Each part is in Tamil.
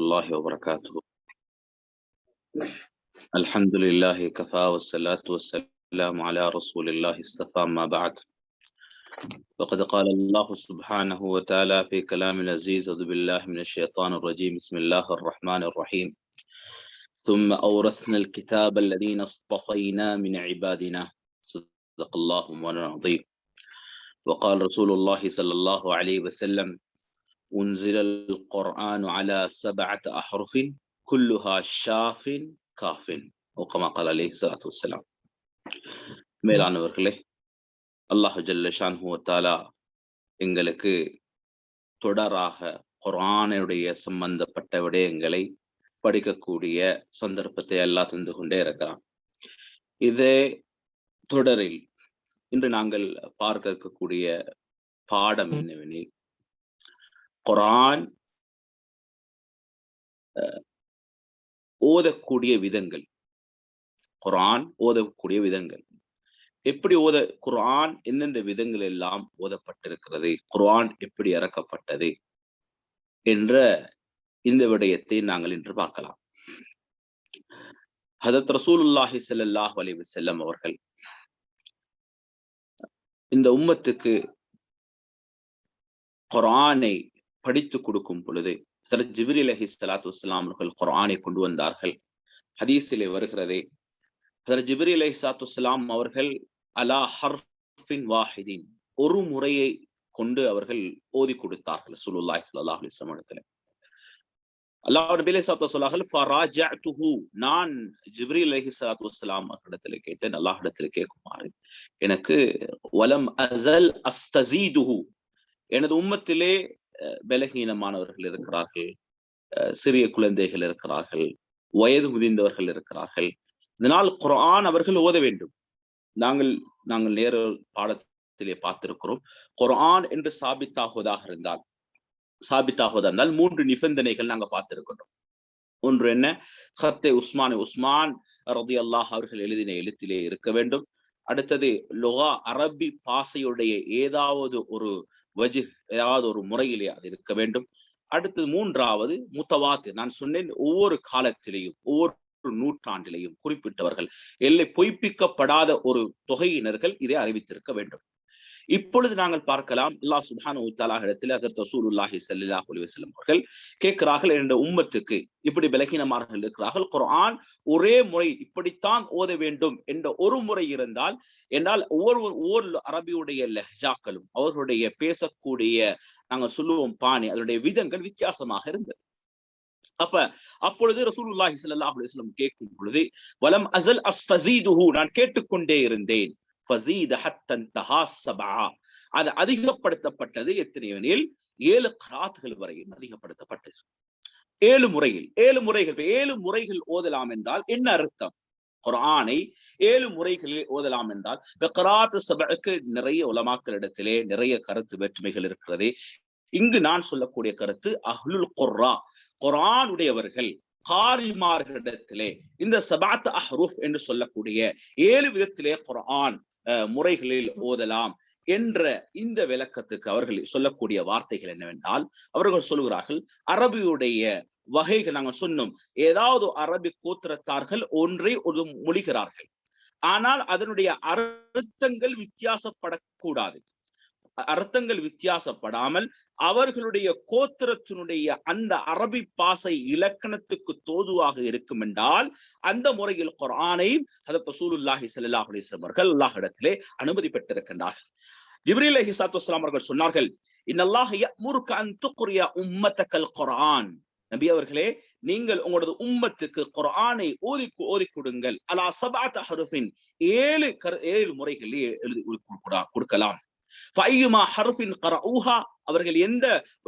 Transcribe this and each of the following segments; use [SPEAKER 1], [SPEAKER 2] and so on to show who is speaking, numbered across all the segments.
[SPEAKER 1] الله وبركاته. الحمد لله كفى والصلاة والسلام على رسول الله استفى ما بعد. وقد قال الله سبحانه وتعالى في كلام العزيز أعوذ بالله من الشيطان الرجيم بسم الله الرحمن الرحيم. ثم أورثنا الكتاب الذين اصطفينا من عبادنا. صدق الله مولانا العظيم. وقال رسول الله صلى الله عليه وسلم أنزل القرآن على سبعة أحرف كلها شاف காஃப் وكما قال عليه الصلاة والسلام மேலானவர்களே அல்லாஹு ஜல்லஷான்ஹு தாலா எங்களுக்கு தொடராக குரானுடைய சம்பந்தப்பட்ட விடயங்களை படிக்கக்கூடிய சந்தர்ப்பத்தை எல்லாம் தந்து கொண்டே இருக்கிறான் இதே தொடரில் இன்று நாங்கள் பார்க்க இருக்கக்கூடிய பாடம் என்னவெனில் குரான் ஓதக்கூடிய விதங்கள். குரான் ஓதக்கூடிய விதங்கள். எப்படி ஓத குரான் எந்தெந்த விதங்கள் எல்லாம் ஓதப்பட்டிருக்கிறது? குரான் எப்படி இறக்கப்பட்டது? என்ற இந்த விடயத்தை நாங்கள் இன்று பார்க்கலாம். ஹதத் ரசூலுல்லாஹி செல்லல்லாஹ் வலிவு செல்லம் அவர்கள் இந்த உம்மத்துக்கு குரானை படித்து கொடுக்கும் பொழுது ஜிபிரி அலஹி சலாத்து வலாம் அவர்கள் குரானை கொண்டு வந்தார்கள். ஹதீஸிலே வருகிறதே ஜிபிரி அலஹி சலாத்து வலாம் அவர்கள் அலா ஹர்ஃபின் வாஹிதீன் ஒரு முறையை கொண்டு அவர்கள் ஓதி கொடுத்தார்கள் சுல்லாஹ் சல்லாஹ் அலிஸ்லாம் இடத்துல. அல்லாஹ் நபிலே சாத்தா சொல்லார்கள் நான் ஜிப்ரி அலஹி சலாத்து வலாம் இடத்துல கேட்டேன் அல்லாஹ் இடத்துல கேட்குமாறு. எனக்கு வலம் அசல் அஸ்தசீதுஹு எனது உம்மத்திலே பலகீனமானவர்கள் இருக்கிறார்கள். சிறிய குழந்தைகள் இருக்கிறார்கள். வயது முதிர்ந்தவர்கள் இருக்கிறார்கள். இதனால் குரான் அவர்கள் ஓத வேண்டும். நாங்கள் நாங்கள் நேர பாடத்திலே பார்த்திருக்கிறோம். குரான் என்று சாபித்தாகுவதாக இருந்தால் சாபித்தாகுவதாக இருந்தால் மூன்று நிபந்தனைகள் நாங்க பார்த்திருக்கிறோம் ஒன்று என்ன? ஹத்தே உஸ்மான் உஸ்மான் ரதி அல்லாஹ் அவர்கள் எழுதின எழுத்திலே இருக்க வேண்டும். அடுத்தது லொகா அரபி பாசையுடைய ஏதாவது ஒரு வஜு ஏதாவது ஒரு முறையிலே அது இருக்க வேண்டும். அடுத்தது மூன்றாவது முத்தவாத்து. நான் சொன்னேன் ஒவ்வொரு காலத்திலேயும் ஒவ்வொரு நூற்றாண்டிலேயும் குறிப்பிட்டவர்கள் எல்லை பொய்ப்பிக்கப்படாத ஒரு தொகையினர்கள் இதை அறிவித்திருக்க வேண்டும். இப்பொழுது நாங்கள் பார்க்கலாம். அல்லா சுபானு உத்தாலாக இடத்தில் அதற்கு ரசூலுல்லாஹி சல்லாஹ் அலிவசல்லம் அவர்கள் கேட்கிறார்கள் என்ற உம்மத்துக்கு இப்படி பலகீனமார்கள் இருக்கிறார்கள். குரான் ஒரே முறை இப்படித்தான் ஓத வேண்டும் என்ற ஒரு முறை இருந்தால் என்றால் ஒவ்வொரு ஒவ்வொரு அரபியுடைய லெஹ்ஜாக்களும் அவர்களுடைய பேசக்கூடிய நாங்கள் சொல்லுவோம் பாணி அதனுடைய விதங்கள் வித்தியாசமாக இருந்தது. அப்ப அப்பொழுது ரசூலுல்லாஹி சல்லாஹ் அலுவலம் கேட்கும் பொழுது வலம் அசல் அஸ்தஸீதுஹு நான் கேட்டுக்கொண்டே இருந்தேன். அது அதிகப்படுத்தப்பட்டது எத்தனையெனில் ஏழு கராத்துகள் வரையும் அதிகப்படுத்தப்பட்டது. ஏழு முறையில் ஏழு முறைகள் ஏழு முறைகள் ஓதலாம் என்றால் என்ன அர்த்தம்? குரானை ஏழு முறைகளில் ஓதலாம் என்றால் கராத்து சபைக்கு நிறைய உலமாக்களிடத்திலே நிறைய கருத்து வேற்றுமைகள் இருக்கிறது. இங்கு நான் சொல்லக்கூடிய கருத்து அஹ்லுல் குர்ரா. குரானுடையவர்கள் காரிமார்களிடத்திலே இந்த சபாத் அஹ்ரூப் என்று சொல்லக்கூடிய ஏழு விதத்திலே குரான் முறைகளில் ஓதலாம் என்ற இந்த விளக்கத்துக்கு அவர்கள் சொல்லக்கூடிய வார்த்தைகள் என்னவென்றால் அவர்கள் சொல்லுகிறார்கள் அரபியுடைய வகைகள் நாங்கள் சொன்னோம். ஏதாவது அரபி கோத்திரத்தார்கள் ஒன்றை ஒரு மொழிகிறார்கள். ஆனால் அதனுடைய அர்த்தங்கள் வித்தியாசப்படக்கூடாது. அர்த்தங்கள் வித்தியாசப்படாமல் அவர்களுடைய கோத்திரத்தினுடைய அந்த அரபி பாசை இலக்கணத்துக்கு தோதுவாக இருக்கும் என்றால் அந்த முறையில் குரானை அதற்கு சூலுல்லாஹி சல்லாஹ் அலிஸ்லாம் அவர்கள் அல்லாஹ் இடத்திலே அனுமதி பெற்றிருக்கின்றார்கள். ஜிப்ரீல் அஹி சாத்து வஸ்லாம் அவர்கள் சொன்னார்கள் இன்னல்லாஹ் யமுருக்கு அன் துக்ரிய உம்மத்தக்கல் குரான் நபி அவர்களே நீங்கள் உங்களது உம்மத்துக்கு குரானை ஓதி ஓதி கொடுங்கள். அலா சபாத் ஹருஃபின். ஏழு கரு ஏழு முறைகளில் எழுதி கொடுக்கலாம். அவர்கள் எந்த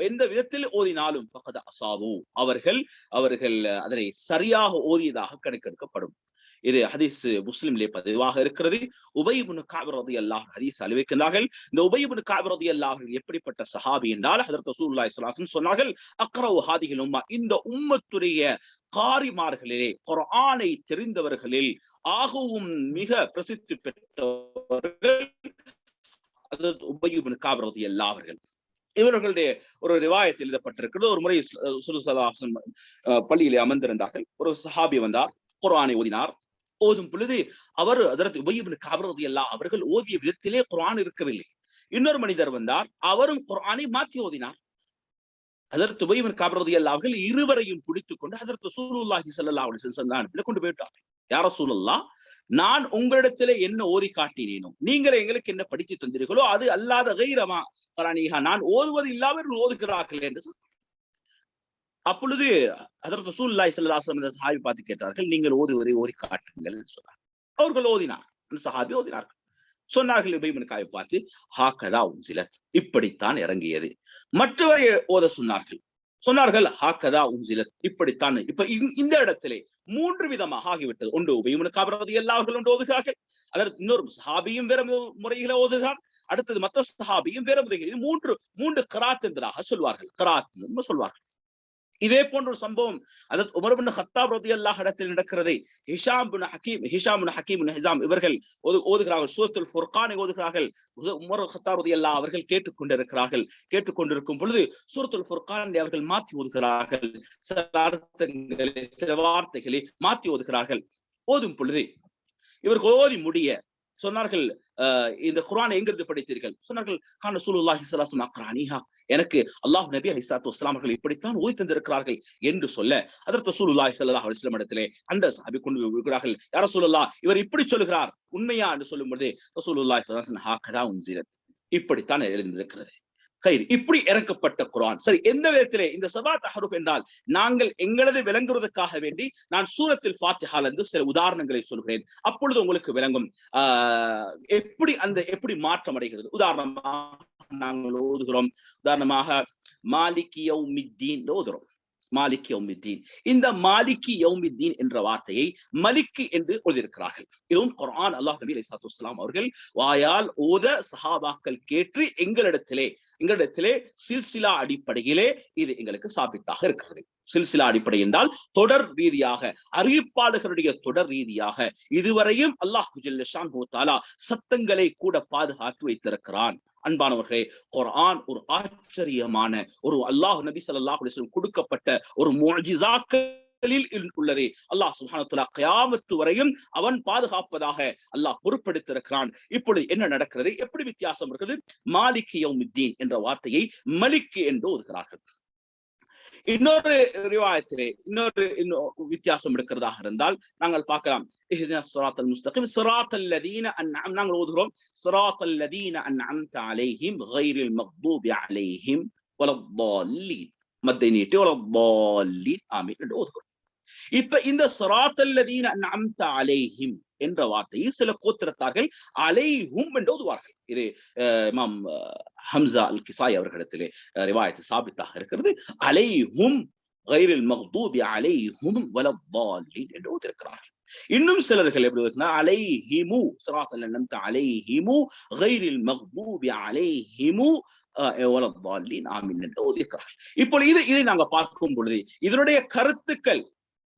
[SPEAKER 1] எந்த விதத்தில் ஓதினாலும் அசாவு அவர்கள் அவர்கள் அதனை சரியாக ஓதியதாக கணக்கெடுக்கப்படும். இது ஹதீஸ் முஸ்லிம்லே பதிவாக இருக்கிறது. உபயபுனு காபிரதி அல்லாஹ் ஹதீஸ் அறிவிக்கிறார்கள் இந்த உபயபுனு காபிரதி அல்லாஹ் எப்படிப்பட்ட சஹாபி என்றால் ஹதரத் ரசூல்லாய் சலாஹன் சொன்னார்கள் அக்ரவு ஹாதிகள் உம்மா இந்த உம்மத்துடைய காரிமார்களிலே குரானை தெரிந்தவர்களில் ஆகவும் மிக பிரசித்தி பெற்றவர்கள் உபயுபின் காபிரதி அல்லா அவர்கள் இவர்களுடைய ஒரு ரிவாயத்தில் எழுதப்பட்டிருக்கிறது. ஒரு முறை சுருசதாசன் பள்ளியிலே அமர்ந்திருந்தார்கள். ஒரு சஹாபி வந்தார் குரானை ஓதினார். ஓதும் பொழுது அவர் அதற்கு உபயூபின் உபயிபின் ரதி அல்லா அவர்கள் ஓதிய விதத்திலே குரான் இருக்கவில்லை. இன்னொரு மனிதர் வந்தார் அவரும் குரானை மாற்றி ஓதினார். அதற்கு உபயூபின் உபயிபின் ரதி அல்லா அவர்கள் இருவரையும் பிடித்துக் கொண்டு அதற்கு சூருல்லாஹி சல்லா அலி கொண்டு போயிட்டார் யார சூழல்லா நான் உங்களிடத்துல என்ன ஓதி காட்டினேனோ நீங்கள் எங்களுக்கு என்ன படித்து தந்தீர்களோ அது அல்லாத கைரமா கரானிகா நான் ஓதுவது இல்லாமல் ஓதுகிறார்கள் என்று அப்பொழுது அதற்கு சூல்லாய் செல்லதாசம் சஹாபி பார்த்து கேட்டார்கள் நீங்கள் ஓதுவதை ஓதி காட்டுங்கள் சொன்னார். அவர்கள் ஓதினார். சஹாபி ஓதினார்கள். சொன்னார்கள் இபைமனுக்காவை பார்த்து ஹாக்கதா உன் சிலத் இப்படித்தான் இறங்கியது. மற்றவரை ஓத சொன்னார்கள். சொன்னார்கள் ஹாக்கதா உன்சிலத். இப்படித்தான். இப்ப இந்த இடத்திலே மூன்று விதமாக ஆகிவிட்டது. ஒன்று உபயமுனுக்கு அவரது எல்லாவர்கள் ஒன்று ஓதுகிறார்கள். அதற்கு இன்னொரு சஹாபியும் வேற முறையில ஓதுகிறார் அடுத்தது மத்த சஹாபியும் வேற முறையில் மூன்று மூன்று கராத் என்பதாக சொல்வார்கள். கராத் சொல்வார்கள். இதே போன்ற ஒரு சம்பவம் அதாவது உமர்பின் ஹத்தாப் ரதி அல்லாஹ் இடத்தில் நடக்கிறது ஹிஷாம் பின் ஹக்கீம் ஹிஷாம் பின் ஹக்கீம் ஹிசாம் இவர்கள் ஓதுகிறார்கள். சூரத்துல் ஃபுர்கானை ஓதுகிறார்கள். உமர் ஹத்தாப் ரதி அல்லா அவர்கள் கேட்டுக்கொண்டிருக்கிறார்கள். கேட்டுக்கொண்டிருக்கும் பொழுது சூரத்துல் ஃபுர்கானை அவர்கள் மாத்தி ஓதுகிறார்கள். சில அர்த்தங்களை சில வார்த்தைகளை மாத்தி ஓதுகிறார்கள். ஓதும் பொழுது இவர்கள் ஓதி முடிய சொன்னார்கள் இந்த குரான் எங்கிருந்து படித்தீர்கள்? சொன்னார்கள் கான சூலுல்லாஹி ஸல்லல்லாஹு அக்ரானிஹா. எனக்கு அல்லாஹ் நபி அலைஹிஸ்ஸலாத்து வஸலாம் அவர்கள் இப்படித்தான் ஓய் தந்திருக்கிறார்கள் என்று சொல்ல அதற்கு சூலுல்லாஹி ஸல்லல்லாஹு அலைஹி இடத்திலே அந்த சாபி கொண்டு இருக்கிறார்கள் யார சூலுல்லா இவர் இப்படி சொல்கிறார் உண்மையா? என்று சொல்லும் பொழுது ரசூலுல்லாஹி ஸல்லல்லாஹு ஹாக்கதா வஸல்லம் இப்படித்தான் எழுந்திருக்கிறது. கயிறு. இப்படி இறக்கப்பட்ட குரான் சரி எந்த விதத்திலே? இந்த சபா தஹருப் என்றால் நாங்கள் எங்களது விளங்குவதற்காக வேண்டி நான் சூரத்தில் இருந்து சில உதாரணங்களை சொல்கிறேன். அப்பொழுது உங்களுக்கு விளங்கும். ஆஹ் எப்படி அந்த எப்படி மாற்றம் அடைகிறது? உதாரணமாக நாங்கள் ஓதுகிறோம். உதாரணமாக மாலிக் யௌமித்தீன் மாலிக் யௌமித்தீன். இந்த மாலிக்கி யௌமித்தீன் என்ற வார்த்தையை மலிக்கு என்று எழுதியிருக்கிறார்கள். இதுவும் குரான் அல்லாஹ் நபி அலிசாத்து இஸ்லாம் அவர்கள் வாயால் ஓத சஹாபாக்கள் கேட்டு எங்களிடத்திலே எங்களிடத்திலே சில்சிலா அடிப்படையிலே இது எங்களுக்கு சாபித்தாக இருக்கிறது. சில்சிலா அடிப்படை என்றால் தொடர் ரீதியாக அறிவிப்பாளர்களுடைய தொடர் ரீதியாக இதுவரையும் அல்லாஹ் சத்தங்களை கூட பாதுகாத்து வைத்திருக்கிறான். அன்பானவர்களே குர்ஆன் ஒரு ஆச்சரியமான ஒரு அல்லாஹ் நபி சல்லாஹ் கொடுக்கப்பட்ட ஒரு முஅஜிசாக்களில் உள்ளது அல்லாஹ் சுஹானத்துலா கயாமத்து வரையும் அவன் பாதுகாப்பதாக அல்லாஹ் பொறுப்பெடுத்திருக்கிறான் இப்பொழுது என்ன நடக்கிறது? எப்படி வித்தியாசம் இருக்குது? மாலிக் யௌமித்தீன் என்ற வார்த்தையை மலிக் என்று ஒதுக்கிறார்கள் இன்னொரு ரிவாயத்திலே இன்னொரு வித்தியாசம் இருக்கிறதாக இருந்தால் நாங்கள் பார்க்கலாம். صراط المستقيم صراط الذين أنعم நாங்கள் ஓதுகிறோம் صراط الذين أنعمت عليهم غير المغضوب عليهم ولا الضالين மத்தை நீட்டி ولا الضالين ஆமீன் என்று ஓதுகிறோம் இப்ப இந்த صراط الذين أنعمت عليهم என்ற வார்த்தையை சில கோத்திரத்தார்கள் அலைஹும் என்று ஓதுவார்கள் இது இமாம் ஹம்சா அல் கிசாய் அவர்களிடத்திலே ரிவாயத்து சாபித்தாக இருக்கிறது அலைஹும் கைரில் மக்தூபி அலைஹும் வலத்தாலின் என்று ஓதிருக்கிறார்கள் இன்னும் சிலர்கள் எப்படி இருக்குன்னா அலைஹிமு சிராத்தல் நம்த அலைஹிமு கைரில் மக்தூபி அலைஹிமு வலத்தாலின் ஆமின் என்று ஓதிருக்கிறார்கள் இப்போ இது இதை நாங்க பார்க்கும் பொழுது இதனுடைய கருத்துக்கள்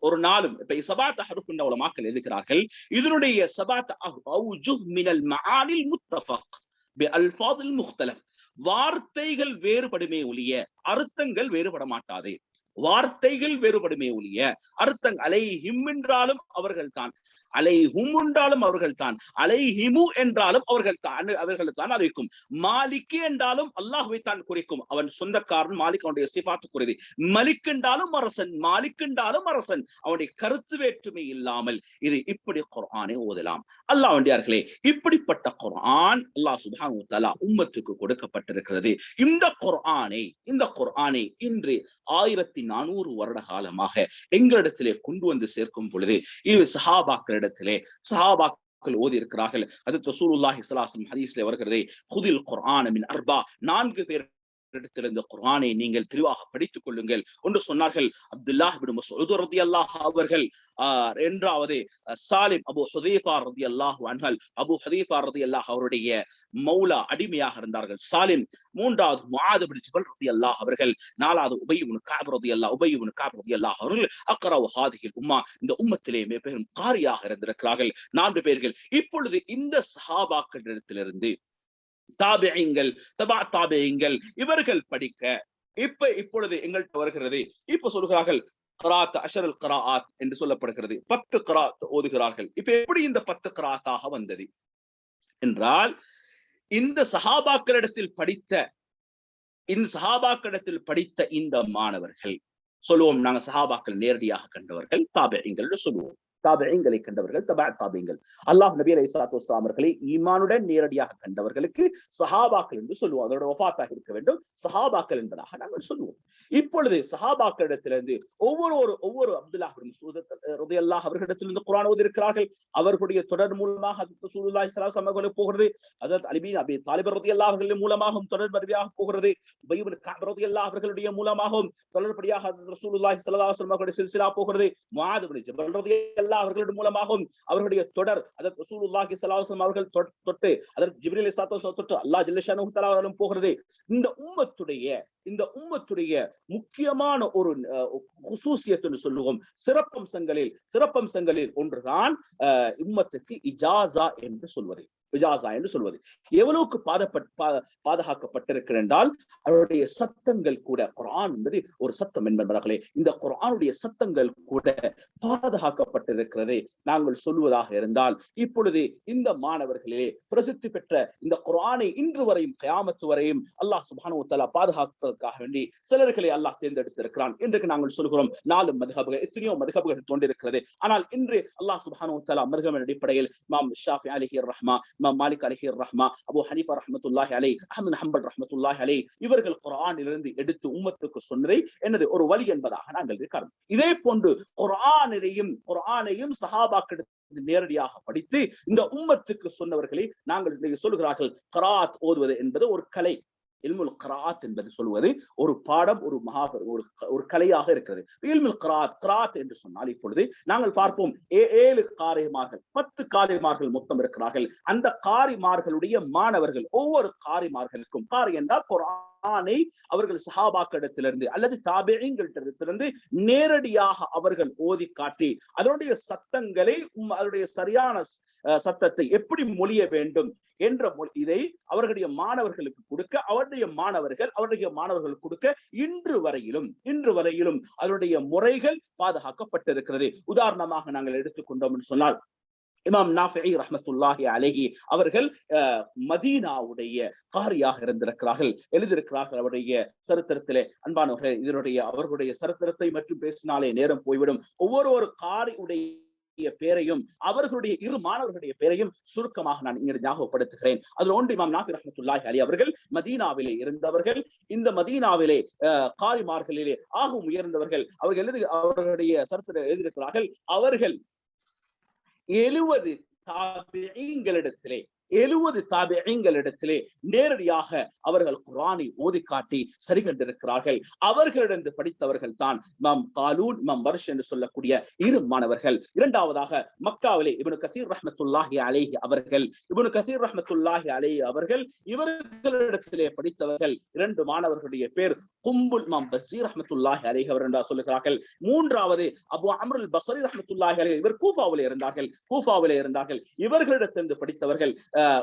[SPEAKER 1] ஒரு நாளும் இப்ப சபாத் அஹருஃப் என்ற உலமாக்கள் எழுதுகிறார்கள் இதனுடைய சபாத் அவுஜுஹ் மினல் மஆனில் முத்தஃபக் பி அல்ஃபாதில் முக்தலஃப். வார்த்தைகள் வேறுபடுமே ஒழிய அர்த்தங்கள் வேறுபட மாட்டாது. வார்த்தைகள் வேறுபடுமே ஒழிய அர்த்தங் அலை ஹிம் என்றாலும் அவர்கள் தான். அலை ஹும் என்றாலும் அவர்கள் தான் அலை ஹிமு என்றாலும் அவர்கள் தான் அவர்கள் தான் அழைக்கும் மாலிக்கு என்றாலும் அல்லாஹுவை தான் குறிக்கும். அவன் சொந்தக்காரன் மாலிக் அவனுடைய சிபாத்து குறிது மலிக் என்றாலும் அரசன் மாலிக் என்றாலும் அரசன். அவனுடைய கருத்து வேற்றுமை இல்லாமல் இது இப்படி குரானை ஓதலாம். அல்லாஹ் வண்டியார்களே இப்படிப்பட்ட குரான் அல்லாஹ் சுபானு தலா உம்மத்துக்கு கொடுக்கப்பட்டிருக்கிறது. இந்த குரானை இந்த குரானை இன்று ஆயிரத்தி நானூறு வருட காலமாக எங்களிடத்திலே கொண்டு வந்து சேர்க்கும் பொழுது இது சஹாபாக்கள் சஹாபாக்களிடத்திலே சஹாபாக்கள் ஓதி இருக்கிறார்கள் அது தசூலுல்லாஹி ஸலாசம் ஹதீஸ்ல வருகிறது. குதில் குர்ஆன மின் அர்பா. நான்கு பேர் இடத்திலிருந்து குர்ஆனை நீங்கள் தெளிவாக படித்துக் கொள்ளுங்கள். என்று சொன்னார்கள் அப்துல்லாஹ் பின் ரதி அல்லாஹ் அவர்கள் என்றாவது சாலிம் அபு ஹுதீஃபா ரதி அல்லாஹ் அன்ஹல் அபு ஹுதீஃபா ரதி அல்லாஹ் அவருடைய மௌலா அடிமையாக இருந்தார்கள். சாலிம் மூன்றாவது முஆத் பின் ஜபல் அல்லாஹ் அவர்கள் நாலாவது உபய் இப்னு கஅப் அல்லாஹ் உபய் இப்னு கஅப் அல்லாஹ் அவர்கள் அக்ரவு ஹாதிஹில் உம்மா இந்த உம்மத்திலே மிக பெரும் காரியாக இருந்திருக்கிறார்கள். நான்கு பேர்கள் இப்பொழுது இந்த சஹாபாக்களிடத்திலிருந்து தாபியங்கள் தபா தாபியங்கள் இவர்கள் படிக்க இப்ப இப்பொழுது எங்கள்கிட்ட வருகிறது. இப்ப சொல்கிறார்கள் கராத் அஷரல் கராத் என்று சொல்லப்படுகிறது. பத்து கராத் ஓதுகிறார்கள். இப்ப எப்படி இந்த பத்து கராத்தாக வந்தது? என்றால் இந்த சஹாபாக்களிடத்தில் படித்த இந்த சஹாபாக்களிடத்தில் படித்த இந்த மாணவர்கள் சொல்லுவோம் நாங்க சஹாபாக்கள் நேரடியாக கண்டவர்கள் தாபியங்கள் சொல்லுவோம் தாபியங்களை கண்டவர்கள் தபா தாபியங்கள். அல்லாஹ் நபி அலி சாத்து அவர்களை ஈமானுடன் நேரடியாக கண்டவர்களுக்கு சஹாபாக்கள் என்று சொல்லுவோம். அதோட ஒஃபாத்தாக இருக்க வேண்டும். சஹாபாக்கள் என்பதாக நாங்கள் சொல்லுவோம். இப்பொழுது சஹாபாக்களிடத்திலிருந்து ஒவ்வொரு ஒரு ஒவ்வொரு அப்துல்லா அல்லாஹ் அவர்களிடத்திலிருந்து குரான் ஓதிருக்கிறார்கள் அவர்களுடைய தொடர் மூலமாக சூழ்நிலாய் சலாசம் அவர்களுக்கு போகிறது. அதற்கு அலிபீன் அபி தாலிபர் ரதி அல்லா அவர்களின் மூலமாகவும் தொடர் மருவியாக போகிறது. ரதி அல்லா அவர்களுடைய மூலமாகவும் தொடர்படியாக ரசூலுல்லாஹி சல்லாஹ் அவர்களுடைய சிலசிலா போகிறது. மாதவனி ஜபல் ரதி அல்லா அவர்களின் மூலமாகவும் அவர்களுடைய தொடர் அதற்கு ரசூலுல்லாஹி சலாஹம் அவர்கள் தொட்டு அதற்கு ஜிப்ரில் இஸ்லாத்து தொட்டு அல்லாஹ் ஜில்லஷானு போகிறது. இந்த உம்மத்துடைய இந்த உம்மத்துடைய முக்கியமான ஒரு குசூசியத்துன்னு சொல்லுவோம். சிறப்பம்சங்களில் சிறப்பம்சங்களில் ஒன்றுதான் உம்மத்துக்கு இஜாசா என்று சொல்வது. இஜாசா என்று சொல்வது. எவ்வளவுக்கு பாதப்பட் பாதுகாக்கப்பட்டிருக்கிற என்றால் அவருடைய சத்தங்கள் கூட குரான் என்பது ஒரு சத்தம் என்பவர்களே இந்த குரானுடைய சத்தங்கள் கூட பாதுகாக்கப்பட்டிருக்கிறது நாங்கள் சொல்லுவதாக இருந்தால் இப்பொழுது இந்த மாணவர்களிலே பிரசித்தி பெற்ற இந்த குரானை இன்று வரையும் கயாமத்து வரையும் அல்லாஹ் சுபானு தலா பாதுகாப்பதற்காக வேண்டி சிலர்களை அல்லாஹ் தேர்ந்தெடுத்திருக்கிறான். இன்றைக்கு நாங்கள் சொல்கிறோம் நாலு மதுகபுகள் எத்தனையோ மதுகபுகள் தோன்றிருக்கிறது. ஆனால் இன்று அல்லாஹ் சுபானு தலா மதுகமின் அடிப்படையில் மாம் ஷாஃபி அலிஹி ரஹ்மா மாம் மாலிக் அலிஹி ரஹ்மா அபு ஹனீஃபா ரஹமத்துல்லாஹி அலை அஹமது ஹம்பல் ரஹமத்துல்லாஹி அலை இவர்கள் குரானிலிருந்து எடுத்து உம்மத்துக்கு சொன்னதை என்னது ஒரு வழி என்பதாக நாங்கள் இருக்கிறோம் இதே போன்று குரானிலையும் குரானையும் சஹாபாக்கிடத்தில் நேரடியாக படித்து இந்த உம்மத்துக்கு சொன்னவர்களை நாங்கள் சொல்லுகிறார்கள் கராத் ஓதுவது என்பது ஒரு கலை. இல்முல் கராத் என்பது சொல்வது ஒரு பாடம் ஒரு மகா ஒரு ஒரு கலையாக இருக்கிறது. இல்முல் கிராத் கிராத் என்று சொன்னால் இப்பொழுது நாங்கள் பார்ப்போம். ஏழு காரியமார்கள் பத்து காரியமார்கள் மொத்தம் இருக்கிறார்கள். அந்த காரிமார்களுடைய மாணவர்கள் ஒவ்வொரு காரிமார்களுக்கும் காரி என்றால் குரானை அவர்கள் சஹாபாக்கிடத்திலிருந்து அல்லது தாபேங்கிட்டிருந்து நேரடியாக அவர்கள் ஓதி காட்டி அதனுடைய சத்தங்களை அதனுடைய சரியான சத்தத்தை எப்படி மொழிய வேண்டும் என்ற இதை அவர்களுடைய மாணவர்களுக்கு கொடுக்க அவருடைய மாணவர்கள் அவருடைய மாணவர்கள் கொடுக்க இன்று வரையிலும் இன்று வரையிலும் அதனுடைய முறைகள் பாதுகாக்கப்பட்டிருக்கிறது. உதாரணமாக நாங்கள் எடுத்துக்கொண்டோம் சொன்னால் இமாம் நாஃபி ரஹமத்துல்லாஹி அலஹி அவர்கள் மதீனாவுடைய காரியாக இருந்திருக்கிறார்கள் எழுதியிருக்கிறார்கள் அவருடைய சரித்திரத்திலே. அன்பானவர்கள் இதனுடைய அவர்களுடைய சரித்திரத்தை மற்றும் பேசினாலே நேரம் போய்விடும். ஒவ்வொரு ஒரு காரி உடைய பேரையும் அவர்களுடைய இரு மாணவர்களுடைய பேரையும் சுருக்கமாக நான் இங்கே ஞாபகப்படுத்துகிறேன். அதில் ஒன்று இமாம் நாபி ரஹமத்துல்லாஹி அலி அவர்கள் மதீனாவிலே இருந்தவர்கள். இந்த மதீனாவிலே காரிமார்களிலே ஆகும் உயர்ந்தவர்கள். அவர்கள் எழுதி அவர்களுடைய சரித்திர எழுதியிருக்கிறார்கள். அவர்கள் எழுவது தாபியங்களிடத்திலே எழுபது தாபியங்களிடத்திலே நேரடியாக அவர்கள் குரானை ஓதி காட்டி சரி கண்டிருக்கிறார்கள். அவர்களிடந்து படித்தவர்கள் தான் மம் காலூன் மம் வருஷ் என்று சொல்லக்கூடிய இரு மாணவர்கள். இரண்டாவதாக மக்காவிலே இவனு கசீர் ரஹமத்துல்லாஹி அலேஹி அவர்கள். இவனு கசீர் ரஹமத்துல்லாஹி அலேஹி அவர்கள் இவர்களிடத்திலே படித்தவர்கள் இரண்டு மாணவர்களுடைய பேர் கும்புல் மம் பசீர் ரஹமத்துல்லாஹி அலேஹி அவர் என்றா சொல்லுகிறார்கள். மூன்றாவது அபு அம்ருல் பசரி ரஹமத்துல்லாஹி அலேஹி இவர் கூஃபாவிலே இருந்தார்கள். கூஃபாவிலே இருந்தார்கள். இவர்களிடத்திலிருந்து படித்தவர்கள்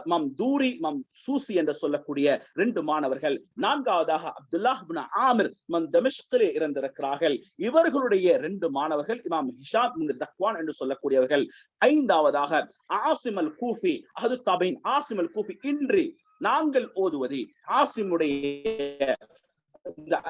[SPEAKER 1] மம் தூரி மம் சூசி என்று சொல்லக்கூடிய ரெண்டு மாணவர்கள். நான்காவதாக அப்துல்லாஹ் ஆமிர் மம் தமிஷ்கிலே இருந்திருக்கிறார்கள் இவர்களுடைய ரெண்டு மாணவர்கள் இமாம் ஹிஷாம் தக்வான் என்று சொல்லக்கூடியவர்கள். ஐந்தாவதாக ஆசிமல் கூஃபி அது தபின் ஆசிமல் கூஃபி இன்று நாங்கள் ஓதுவது. ஆசிமுடைய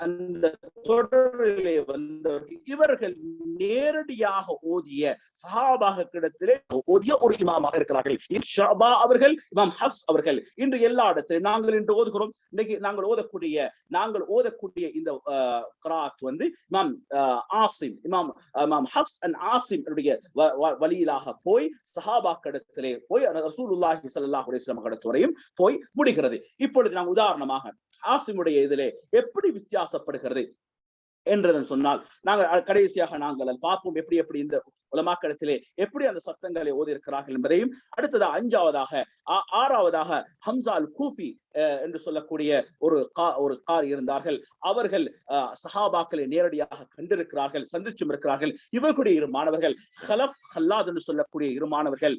[SPEAKER 1] அந்த தொடரிலே வந்தவர்கள் இவர்கள் நேரடியாக ஓதிய சஹாபாக கிடத்திலே ஓதிய ஒரு இமாமாக இருக்கிறார்கள். ஷாபா அவர்கள் இமாம் ஹப்ஸ் அவர்கள் இன்று எல்லா இடத்திலும் நாங்கள் இன்று ஓதுகிறோம். இன்னைக்கு நாங்கள் ஓதக்கூடிய நாங்கள் ஓதக்கூடிய இந்த கராத் வந்து இமாம் ஆசிம் இமாம் இமாம் ஹப்ஸ் அண்ட் ஆசிம் வழியிலாக போய் சஹாபா கடத்திலே போய் ரசூலுல்லாஹி ஸல்லல்லாஹு அலைஹி வஸல்லம் கடத்து போய் முடிகிறது. இப்பொழுது நாம் உதாரணமாக ஆசிமுடைய இதிலே எப்படி வித்தியாசப்படுகிறது? என்றதன் சொன்னால் நாங்கள் கடைசியாக நாங்கள் பார்ப்போம் எப்படி எப்படி இந்த உலமாக்கடத்திலே எப்படி அந்த சத்தங்களை ஓதியிருக்கிறார்கள் என்பதையும் அடுத்ததா அஞ்சாவதாக ஆறாவதாக ஹம்சால் கூஃபி என்று சொல்லக்கூடிய ஒரு கா ஒரு கார் இருந்தார்கள். அவர்கள் சஹாபாக்களை நேரடியாக கண்டிருக்கிறார்கள் சந்திச்சும் இருக்கிறார்கள். இவர்களுடைய இரு மாணவர்கள் ஹலப் ஹல்லாத் என்று சொல்லக்கூடிய இரு மாணவர்கள்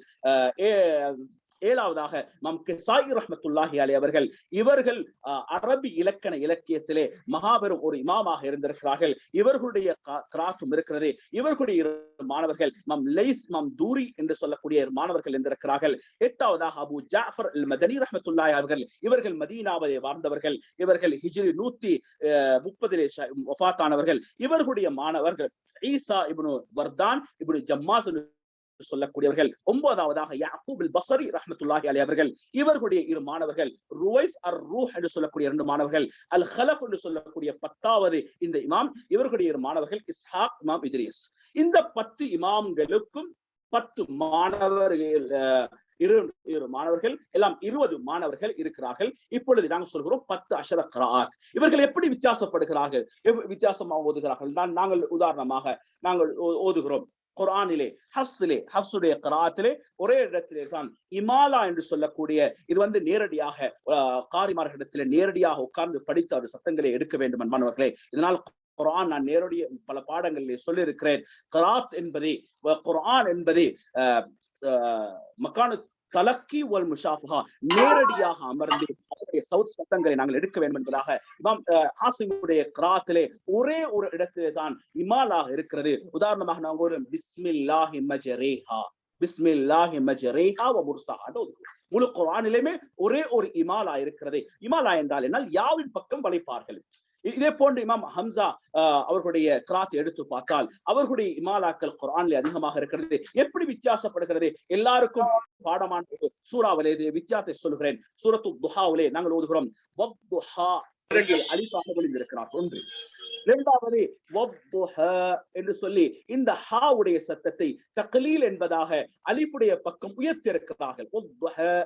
[SPEAKER 1] ஏழாவதாக மம் கிசாயி ரஹமத்துல்லாஹி அலி அவர்கள் இவர்கள் அரபி இலக்கண இலக்கியத்திலே மகாபெரும் ஒரு இமாமாக இருந்திருக்கிறார்கள். இவர்களுடைய கிராத்தும் இருக்கிறது. இவர்களுடைய மாணவர்கள் மம் லைஸ் மம் தூரி என்று சொல்லக்கூடிய மாணவர்கள் இருந்திருக்கிறார்கள். எட்டாவதாக அபு ஜாஃபர் மதனி ரஹமத்துல்லாஹி அவர்கள் இவர்கள் மதீனாவதை வாழ்ந்தவர்கள். இவர்கள் ஹிஜ்ரி நூத்தி முப்பதிலே ஒஃபாத்தானவர்கள் இவர்களுடைய மாணவர்கள் ஈசா இப்னு வர்தான் இப்னு ஜம்மாஸ் சொல்லக்கூடியவர்கள். ஒன்பதாவதாக யாக்கூபில் பசரி ரஹமத்துல்லாஹி அலி அவர்கள். இவர்களுடைய இரு மாணவர்கள் ருவைஸ் அர் ரூஹ் என்று சொல்லக்கூடிய இரண்டு மாணவர்கள் அல் ஹலஃப் என்று சொல்லக்கூடிய பத்தாவது இந்த இமாம் இவர்களுடைய இரு மாணவர்கள் இஸ்ஹாக் இமாம் இத்ரீஸ். இந்த பத்து இமாம்களுக்கும் பத்து மாணவர்கள் இரு இரு மாணவர்கள் எல்லாம் இருபது மாணவர்கள் இருக்கிறார்கள். இப்பொழுது நாங்கள் சொல்கிறோம் பத்து அஷர கராத் இவர்கள் எப்படி வித்தியாசப்படுகிறார்கள்? வித்தியாசமாக ஓதுகிறார்கள்? நாங்கள் உதாரணமாக நாங்கள் ஓதுகிறோம். குரானிலே ஹஸ்ஸிலே ஹஸ்ஸுடைய கராத்திலே ஒரே இடத்திலே தான் இமாலா என்று சொல்லக்கூடிய இது வந்து நேரடியாக காரிமார்களிடத்திலே நேரடியாக உட்கார்ந்து படித்த ஒரு சத்தங்களை எடுக்க வேண்டும் அன்பானவர்களே. இதனால் குரான் நான் நேரடிய பல பாடங்களிலே சொல்லியிருக்கிறேன். கராத் என்பதை குரான் என்பதை மக்கானு தலக்கி ஒல் முஷாஃபா நேரடியாக அமர்ந்து அவருடைய சவுத் சத்தங்களை நாங்கள் எடுக்க வேண்டும் என்பதாக இமாம் ஹாசிமுடைய கிராத்திலே ஒரே ஒரு இடத்திலே தான் இமாலாக இருக்கிறது. உதாரணமாக நாங்கள் ஒரு பிஸ்மில்லாஹி மஜரேஹா பிஸ்மில்லாஹி மஜரேஹா வ முர்சாஹா முழு குரானிலுமே ஒரே ஒரு இமாலா இருக்கிறது. இமாலா என்றால் என்னால் யாவின் பக்கம் வளைப்பார்கள். இதே போன்று இமாம் ஹம்சா அவர்களுடைய கிராத் எடுத்து பார்த்தால் அவர்களுடைய இமாலாக்கள் குரான்ல அதிகமாக இருக்கிறது. எப்படி வித்தியாசப்படுகிறது? எல்லாருக்கும் பாடமான சூறாவிலே வித்தியாசத்தை சொல்கிறேன் சூரத்து துஹாவிலே நாங்கள் ஓதுகிறோம். அலிஃபாக இருக்கிறார். ஒன்று. இரண்டாவது என்று சொல்லி இந்த ஹா உடைய சத்தத்தை தக்லீல் என்பதாக அலிப்புடைய பக்கம் உயர்த்திருக்கிறார்கள்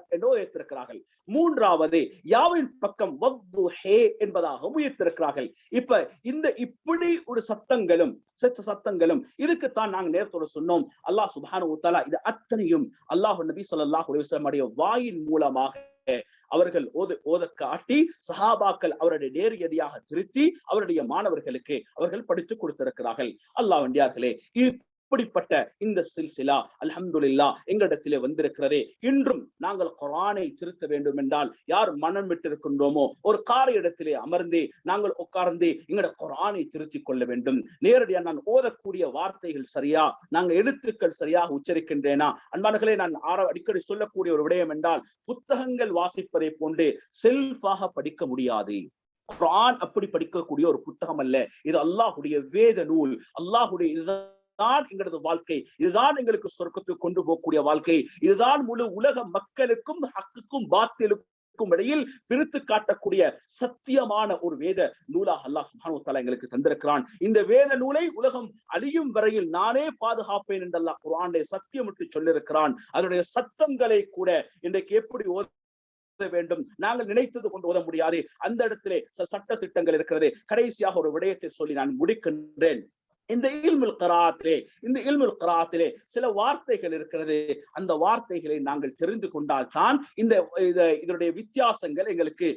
[SPEAKER 1] என்று உயர்த்திருக்கிறார்கள் மூன்றாவது யாவின் பக்கம் என்பதாக உயர்த்திருக்கிறார்கள் இப்ப இந்த இப்படி ஒரு சத்தங்களும் செத்த சத்தங்களும் இதுக்குத்தான் நாங்க நேரத்தோட சொன்னோம். அல்லாஹ் சுபானு உத்தாலா இது அத்தனையும் அல்லாஹு நபி சொல்லாஹ் வாயின் மூலமாக அவர்கள் ஓத ஓத காட்டி சஹாபாக்கள் அவருடைய நேரடியாக திருத்தி அவருடைய மாணவர்களுக்கு அவர்கள் படித்து கொடுத்திருக்கிறார்கள். அல்லாஹ் வண்டியார்களே அப்படிப்பட்ட இந்த சில்சிலா அல்ஹம்துல்லா எங்களிடத்திலே வந்திருக்கிறதே. இன்றும் நாங்கள் குரானை திருத்த வேண்டும் என்றால் யார் மனம் விட்டிருக்கின்றோமோ ஒரு கார இடத்திலே அமர்ந்து நாங்கள் உட்கார்ந்து எங்களோட குரானை திருத்திக் கொள்ள வேண்டும். நேரடியாக நான் ஓதக்கூடிய வார்த்தைகள் சரியா? நாங்கள் எழுத்துக்கள் சரியாக உச்சரிக்கின்றேனா? அன்பானர்களே நான் ஆர அடிக்கடி சொல்லக்கூடிய ஒரு விடயம் என்றால் புத்தகங்கள் வாசிப்பதை போன்று செல்ஃபாக படிக்க முடியாது. குரான் அப்படி படிக்கக்கூடிய ஒரு புத்தகம் அல்ல. இது அல்லாஹுடைய வேத நூல். அல்லாஹுடைய இதுதான் எங்களது வாழ்க்கை. இதுதான் எங்களுக்கு சொர்க்கத்துக்கு கொண்டு போகக்கூடிய வாழ்க்கை. இதுதான் முழு உலக மக்களுக்கும் ஹக்குக்கும் பாத்திலுக்கும் இடையில் பிரித்து காட்டக்கூடிய சத்தியமான ஒரு வேத நூலாக அல்லாஹ் சுபானு எங்களுக்கு தந்திருக்கிறான். இந்த வேத நூலை உலகம் அழியும் வரையில் நானே பாதுகாப்பேன் என்று அல்லாஹ் குரானை சத்தியமிட்டு சொல்லியிருக்கிறான். அதனுடைய சத்தங்களை கூட இன்றைக்கு எப்படி வேண்டும்? நாங்கள் நினைத்தது கொண்டு ஓத முடியாது. அந்த இடத்திலே சட்ட திட்டங்கள் இருக்கிறது. கடைசியாக ஒரு விடயத்தை சொல்லி நான் முடிக்கின்றேன். இந்த இல்முல் கராத்திலே இந்த இல்முல் கராத்திலே சில வார்த்தைகள் இருக்கிறது. அந்த வார்த்தைகளை நாங்கள் தெரிந்து கொண்டால் தான் இந்த இதனுடைய வித்தியாசங்கள் எங்களுக்கு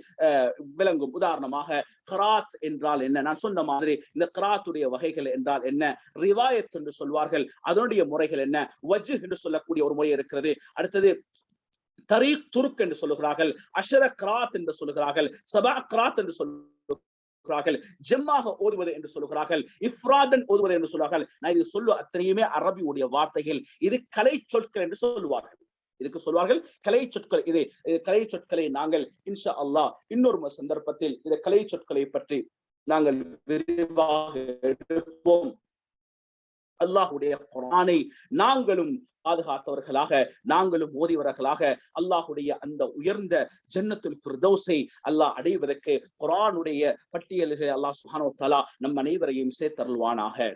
[SPEAKER 1] விளங்கும். உதாரணமாக கராத் என்றால் என்ன? நான் சொன்ன மாதிரி இந்த கராத்துடைய வகைகள் என்றால் என்ன? ரிவாயத் என்று சொல்வார்கள். அதனுடைய முறைகள் என்ன? வஜு என்று சொல்லக்கூடிய ஒரு முறை இருக்கிறது. அடுத்தது தரீக் துருக் என்று சொல்லுகிறார்கள். அஷர கிராத் என்று சொல்லுகிறார்கள். சபா கிராத் என்று சொல்லு சொல்கிறார்கள் ஜெம்மாக ஓதுவது என்று சொல்லுகிறார்கள். இஃப்ராதன் ஓதுவது என்று சொல்லுவார்கள் நான் இது சொல்லு அத்தனையுமே அரபியுடைய வார்த்தைகள். இது கலை சொற்கள் என்று சொல்லுவார்கள். இதுக்கு சொல்வார்கள் கலை சொற்கள். இது கலை சொற்களை நாங்கள் இன்ஷா அல்லாஹ் இன்னொரு சந்தர்ப்பத்தில் இந்த கலை சொற்களை பற்றி நாங்கள் விரிவாக எடுப்போம். அல்லாஹுடைய குரானை நாங்களும் பாதுகாத்தவர்களாக நாங்களும் ஓதியவர்களாக அல்லாஹுடைய அந்த உயர்ந்த ஜன்னத்துல் ஃபிர்தௌஸை அல்லாஹ் அடைவதற்கு குரானுடைய பட்டியல்களை அல்லாஹ் சுஹானோ தலா நம் அனைவரையும் சேர்த்தருள்வானாக.